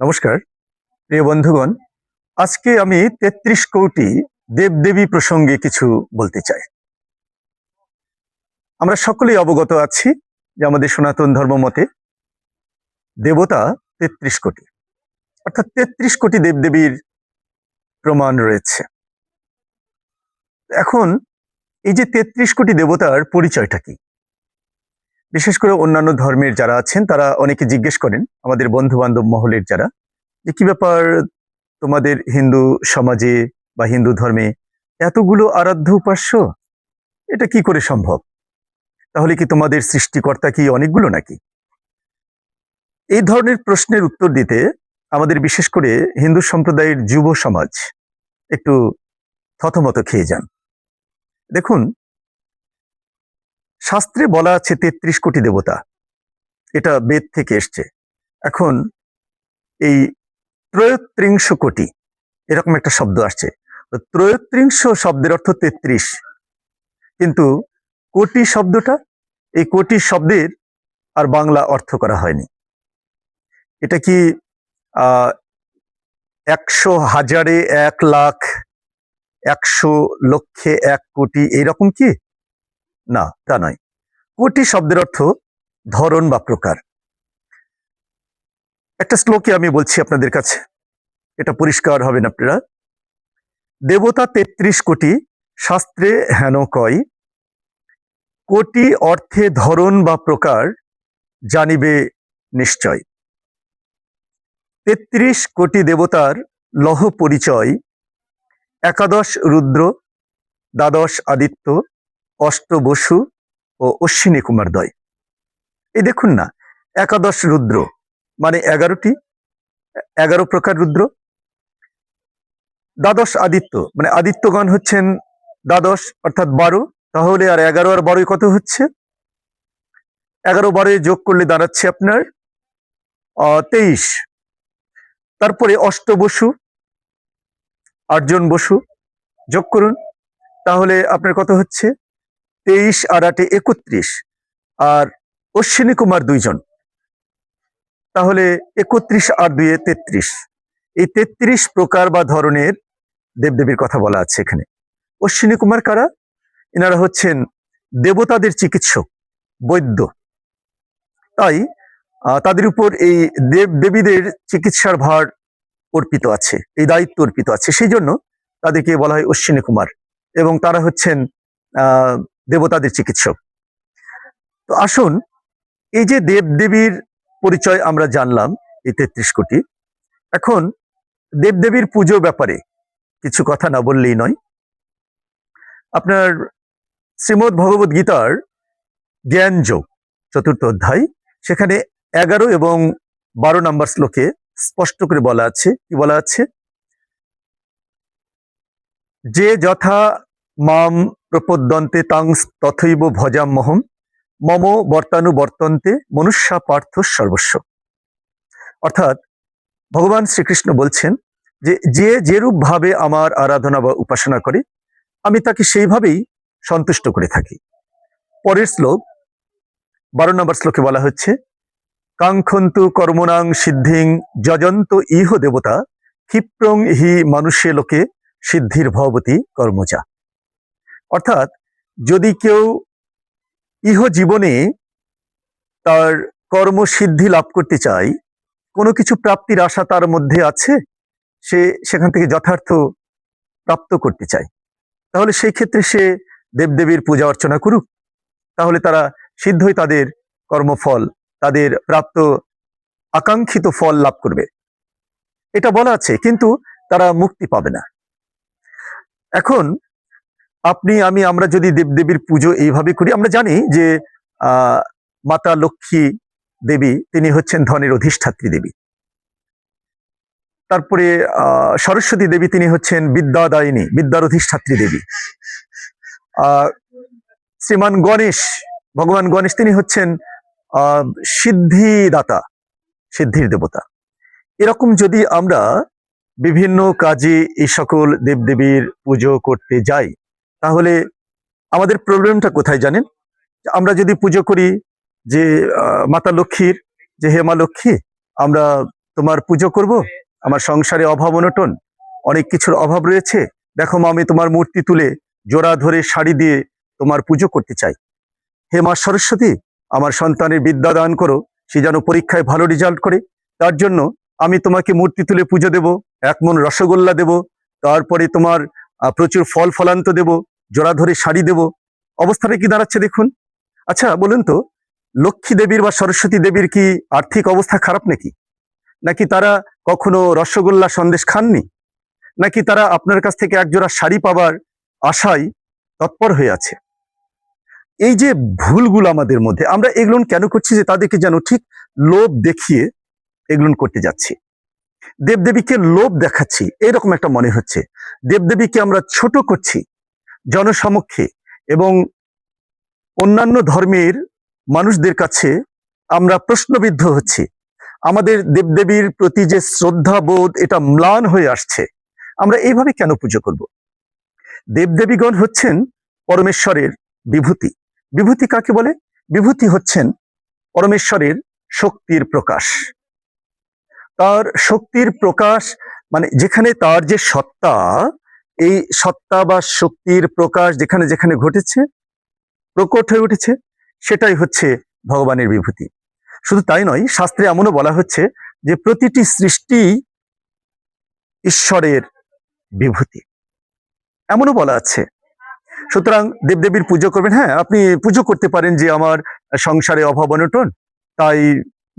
নমস্কার, প্রিয় বন্ধুগণ, আজকে আমি তেত্রিশ কোটি দেবদেবী প্রসঙ্গে কিছু বলতে চাই। আমরা সকলেই অবগত আছি যে আমাদের সনাতন ধর্ম মতে দেবতা তেত্রিশ কোটি, অর্থাৎ তেত্রিশ কোটি দেবদেবীর প্রমাণ রয়েছে। এখন এই যে তেত্রিশ কোটি দেবতার পরিচয়টা কি? বিশেষ করে অন্যান্য ধর্মের যারা আছেন, তারা অনেকে জিজ্ঞেস করেন, আমাদের বন্ধু বান্ধব মহলের যারা, যে কি ব্যাপার তোমাদের হিন্দু সমাজে বা হিন্দু ধর্মে এতগুলো আরাধ্য উপাস্য? এটা কি করে সম্ভব? তাহলে কি তোমাদের সৃষ্টিকর্তা কি অনেকগুলো নাকি? এই ধরনের প্রশ্নের উত্তর দিতে আমাদের বিশেষ করে হিন্দু সম্প্রদায়ের যুব সমাজ একটু থতমত খেয়ে যান। দেখুন শাস্ত্রে বলা আছে তেত্রিশ কোটি দেবতা। এটা বেদ থেকে এসছে। এখন এই ত্রয়ত্রিংশ কোটি, এরকম একটা শব্দ আসছে। ত্রয়োত্রিংশ শব্দের অর্থ তেত্রিশ। কিন্তু কোটি শব্দটা, এই কোটি শব্দের আর বাংলা অর্থ করা হয়নি। এটা কি একশো হাজারে এক লাখ, একশো লক্ষে এক কোটি, এইরকম কি? না, তা নয়। কোটি শব্দের অর্থ ধরন বা প্রকার? একটা শ্লোকে আমি বলছি আপনাদের কাছে। এটা পরিষ্কার হবেন আপনারা। দেবতা তেত্রিশ কোটি, শাস্ত্রে হেন কয়, কোটি অর্থে ধরন বা প্রকার জানিবে নিশ্চয়। তেত্রিশ কোটি দেবতার লহ পরিচয়, একাদশ রুদ্র, দ্বাদশ আদিত্য অষ্ট বসু ও অশ্বিনী কুমার দয় এই দেখুন না, একাদশ রুদ্র মানে এগারোটি, এগারো প্রকার রুদ্র। দ্বাদশ আদিত্য মানে আদিত্যগণ হচ্ছেন দ্বাদশ, অর্থাৎ বারো। তাহলে আর এগারো আর বারোই কত হচ্ছে? এগারো বারোয় যোগ করলে দাঁড়াচ্ছে আপনার তেইশ। তারপরে অষ্ট বসু আটজন বসু, যোগ করুন। তাহলে আপনার কত হচ্ছে? তেইশ আর আটে একত্রিশ আর অশ্বিনী কুমার দুইজন। তাহলে একত্রিশ আর দুয়ে তেত্রিশ। এই তেত্রিশ প্রকার বা ধরনের দেবদেবীর কথা বলা আছে এখানে। অশ্বিনী কুমার কারা? এনারা হচ্ছেন দেবতাদের চিকিৎসক, বৈদ্য। তাই তাদের উপর এই দেব দেবীদের চিকিৎসার ভার অর্পিত আছে, এই দায়িত্ব অর্পিত আছে। সেই জন্য তাদেরকে বলা হয় অশ্বিনী কুমার এবং তারা হচ্ছেন, আহ দেবতাদের চিকিৎসক। তো আসুন, এই যে দেবদেবীর পরিচয় আমরা জানলাম, এই তেত্রিশ কোটি। এখন দেবদেবীর পুজো ব্যাপারে কিছু কথা না বললেই নয়। আপনার শ্রীমদ ভগবত গীতার জ্ঞান যোগ, চতুর্থ অধ্যায়, সেখানে এগারো এবং বারো নম্বর শ্লোকে স্পষ্ট করে বলা আছে, কি বলা আছে? যে যথা মাম প্রপদ্যন্তে তাং তথৈব ভজামহম মম বর্তানু বর্তন্তে মনুষ্যা পার্থ সর্বস্ব। অর্থাৎ ভগবান শ্রীকৃষ্ণ বলছেন যে যে যেরূপ ভাবে আমার আরাধনা বা উপাসনা করে, আমি তাকে সেইভাবেই সন্তুষ্ট করে থাকি। পরের শ্লোক, বারো নম্বর শ্লোকে বলা হচ্ছে, কাঙ্ক্ষন্তু কর্মণাং সিদ্ধিং যজন্ত ইহ দেবতা ক্ষিপ্রং হি মানুষে লোকে সিদ্ধির ভবতী কর্মজা। অর্থাৎ যদি কেউ ইহ জীবনে তার কর্মসিদ্ধি লাভ করতে চায়, কোনো কিছু প্রাপ্তির আশা তার মধ্যে আছে? সে সেখান থেকে যথার্থ প্রাপ্ত করতে চায়। তাহলে সেই ক্ষেত্রে সে দেবদেবীর পূজা অর্চনা করুক। তাহলে তারা সিদ্ধই তাদের কর্মফল, তাদের প্রাপ্ত আকাঙ্ক্ষিত ফল লাভ করবে। এটা বলা আছে, কিন্তু তারা মুক্তি পাবে না। এখন আপনি, আমি, আমরা যদি দেবদেবীর পুজো এইভাবে করি, আমরা জানি যে মাতা লক্ষ্মী দেবী, তিনি হচ্ছেন ধনের অধিষ্ঠাত্রী দেবী। তারপরে সরস্বতী দেবী, তিনি হচ্ছেন বিদ্যাদায়িনী, বিদ্যার অধিষ্ঠাত্রী দেবী। শ্রীমান গণেশ, ভগবান গণেশ, তিনি হচ্ছেন সিদ্ধিদাতা, সিদ্ধির দেবতা। এরকম যদি আমরা বিভিন্ন কাজে এই সকল দেবদেবীর পুজো করতে যাই তাহলে আমাদের প্রবলেমটা কোথায় জানেন? আমরা যদি পুজো করি যে মাতা লক্ষ্মীর, যে হে মা লক্ষ্মী, আমরা তোমার পুজো করব? আমার সংসারে অভাব অনটন, অনেক কিছুর অভাব রয়েছে। দেখো মা, আমি তোমার মূর্তি তুলে জোড়া ধরে শাড়ি দিয়ে তোমার পুজো করতে চাই। হে মা সরস্বতী, আমার সন্তানের বিদ্যা দান করো, সে যেন পরীক্ষায় ভালো রেজাল্ট করে। তার জন্য আমি তোমাকে মূর্তি তুলে পুজো দেব, এক মন রসগোল্লা দেব, তারপরে তোমার প্রচুর ফল ফলান্ত দেব। জোড়া ধরে শাড়ি দেব। অবস্থাটা কি দাঁড়াচ্ছে দেখুন। আচ্ছা বলুন তো, লক্ষ্মী দেবীর বা সরস্বতী দেবীর কি আর্থিক অবস্থা খারাপ নাকি? নাকি তারা কখনো রসগোল্লা সন্দেশ খাননি? নাকি তারা আপনার কাছ থেকে একজোড়া শাড়ি পাবার আশায় তৎপর হয়ে আছে? এই যে ভুলগুলো আমাদের মধ্যে, আমরা এগুলো কেন করছি যে তাদেরকে যেন ঠিক লোভ দেখিয়ে এগুলো করতে যাচ্ছি? দেবদেবীকে লোভ দেখাচ্ছি, এরকম একটা মনে হচ্ছে। দেবদেবীকে আমরা ছোট করছি জনসমক্ষে এবং অন্যান্য ধর্মের মানুষদের কাছে আমরা প্রশ্নবিদ্ধ হচ্ছি। আমাদের দেবদেবীর প্রতি যে শ্রদ্ধা বোধ এটা ম্লান হয়ে আসছে। আমরা এইভাবে কেন পুজো করব? দেবদেবীগণ হচ্ছেন পরমেশ্বরের বিভূতি। বিভূতি কাকে বলে? বিভূতি হচ্ছেন পরমেশ্বরের শক্তির প্রকাশ। তার শক্তির প্রকাশ মানে যেখানে তার যে সত্তা এই সত্তা বা শক্তির প্রকাশ যেখানে যেখানে ঘটেছে, প্রকট হয়ে উঠেছে, সেটাই হচ্ছে ভগবানের বিভূতি। শুধু তাই নয়, শাস্ত্রে এমনও বলা হচ্ছে যে প্রতিটি সৃষ্টি ঈশ্বরের বিভূতি। এমনও বলা আছে। সুতরাং দেবদেবীর পুজো করবেন। হ্যাঁ আপনি পুজো করতে পারেন যে আমার সংসারে অভাব অনটন, তাই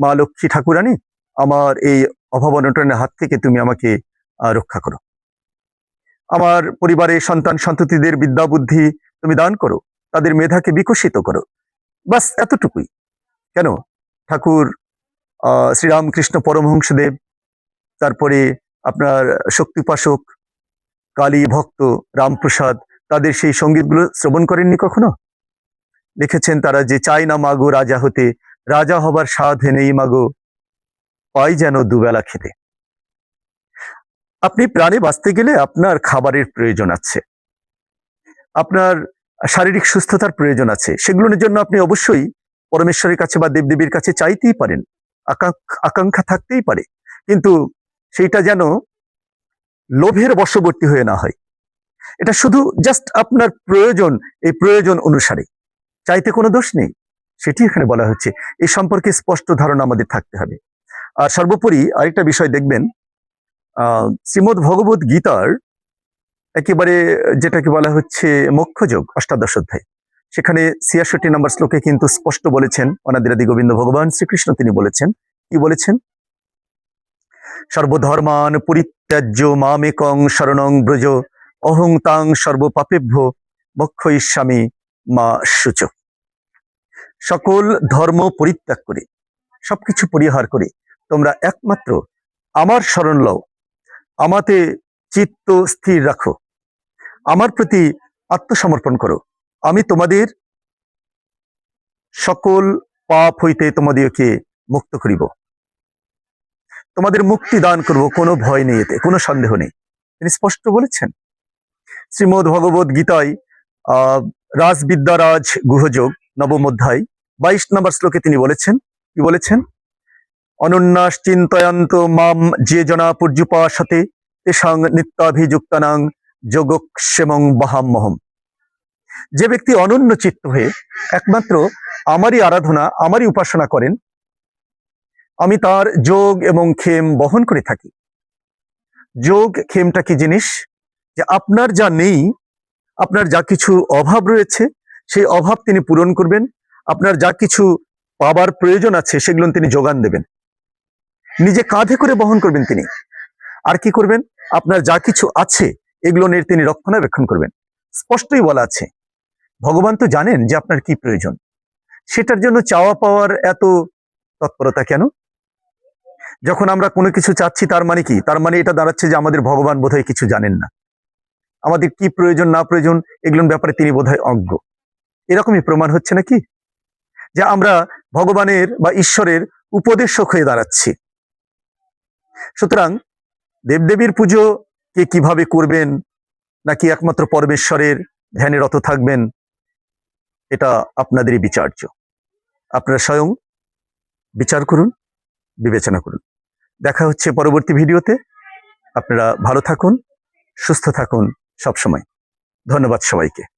মা লক্ষ্মী ঠাকুরানী, আমার এই অভাব অনটনের হাত থেকে তুমি আমাকে রক্ষা করো। আমার পরিবারের সন্তান সন্ততিদের বিদ্যা বুদ্ধি তুমি দান করো, তাদের মেধাকে বিকশিত করো। বাস এতটুকুই। কেন? ঠাকুর শ্রীরামকৃষ্ণ পরমহংসদেব, তারপরে আপনার শক্তিপাশক কালী ভক্ত রামপ্রসাদ, তাদের সেই সঙ্গীতগুলো শ্রবণ করেননি কখনো? লিখেছেন তারা যে, চাই না মাগো রাজা হতে, রাজা হবার সাধে নেই মাগো, পাই যেন দুবেলা খেতে। আপনি প্রাণে বাঁচতে গেলে আপনার খাবারের প্রয়োজন আছে। আপনার শারীরিক সুস্থতার প্রয়োজন আছে। সেগুলোর জন্য আপনি অবশ্যই পরমেশ্বরের কাছে বা দেবদেবীর কাছে চাইতেই পারেন। আকাঙ্ক- আকাঙ্ক্ষা থাকতেই পারে। কিন্তু সেইটা যেন লোভের বশবর্তী হয়ে না হয়। এটা শুধু জাস্ট আপনার প্রয়োজন, এই প্রয়োজন অনুসারে। চাইতে কোনো দোষ নেই। সেটি এখানে বলা হচ্ছে। এই সম্পর্কে স্পষ্ট ধারণা আমাদের থাকতে হবে। আর সর্বোপরি আরেকটা বিষয় দেখবেন। শ্রীমদ ভগবত গীতার একেবারে যেটাকে বলা হচ্ছে মোক্ষযোগ অষ্টাদশ অধ্যায়। সেখানে ছিয়াষট্টি নম্বর শ্লোকে কিন্তু স্পষ্ট বলেছেন, অনাদিরাদি গোবিন্দ ভগবান শ্রীকৃষ্ণ তিনি বলেছেন। কি বলেছেন? সর্বধর্মান পরিত্যাজ্য মামেকং শরণং ব্রজ, অহং তাং সর্বপাপেভ্য মোক্ষ ইস্বামী মা শুচ। সকল ধর্ম পরিত্যাগ করে, সবকিছু পরিহার করে তোমরা একমাত্র আমার শরণ লও। আমাতে চিত্ত স্থির রাখো। আমার প্রতি আত্মসমর্পণ করো। আমি তোমাদের সকল পাপ হইতে তোমাদেরকে মুক্ত করিব। তোমাদের মুক্তি দান করব, কোনো ভয় নেই এতে, কোনো সন্দেহ নেই। তিনি স্পষ্ট বলেছেন। শ্রীমদ ভগবত গীতায় আহ রাজবিদ্যারাজ গুহযোগ, নবম অধ্যায়, বাইশ নম্বর শ্লোকে তিনি বলেছেন, কি বলেছেন? অনন্যাস চিন্তয়ন্ত মাম যে জনা পর্যুপাসতে তেসাং নিত্যাভিযুক্তানাং যোগক্ষেমং বাহাম্মহম। যে ব্যক্তি অনন্য চিত্ত হয়ে একমাত্র আমারই আরাধনা, আমারই উপাসনা করেন, আমি তার যোগ এবং ক্ষেম বহন করে থাকি। যোগ, ক্ষেমটা কি জিনিস? যে আপনার যা নেই, আপনার যা কিছু অভাব রয়েছে, সেই অভাব তিনি পূরণ করবেন, আপনার যা কিছু পাবার প্রয়োজন আছে, সেগুলো তিনি যোগান দেবেন। নিজে কাঁধে করে বহন করবেন তিনি। আর কি করবেন? আপনার যা কিছু আছে, এগুলো নিয়ে তিনি রক্ষণাবেক্ষণ করবেন। স্পষ্টই বলা আছে, ভগবান তো জানেন যে আপনার কি প্রয়োজন। সেটার জন্য চাওয়া পাওয়ার এত তৎপরতা কেন? যখন আমরা কোনো কিছু চাচ্ছি, তার মানে কি? তার মানে এটা দাঁড়াচ্ছে যে আমাদের ভগবান বোধহয় কিছু জানেন না। আমাদের কি প্রয়োজন, না প্রয়োজন, এগুলোর ব্যাপারে তিনি বোধহয় অজ্ঞ। এরকমই প্রমাণ হচ্ছে নাকি? যে আমরা ভগবানের বা ঈশ্বরের উপদেশক হয়ে দাঁড়াচ্ছি। সুতরাং দেবদেবীর পুজো কে কীভাবে করবেন নাকি একমাত্র পরমেশ্বরের ধ্যানে রত থাকবেন, এটা আপনাদেরই বিচার্য। আপনারা স্বয়ং বিচার করুন, বিবেচনা করুন। দেখা হচ্ছে পরবর্তী ভিডিওতে। আপনারা ভালো থাকুন, সুস্থ থাকুন সবসময়। ধন্যবাদ সবাইকে।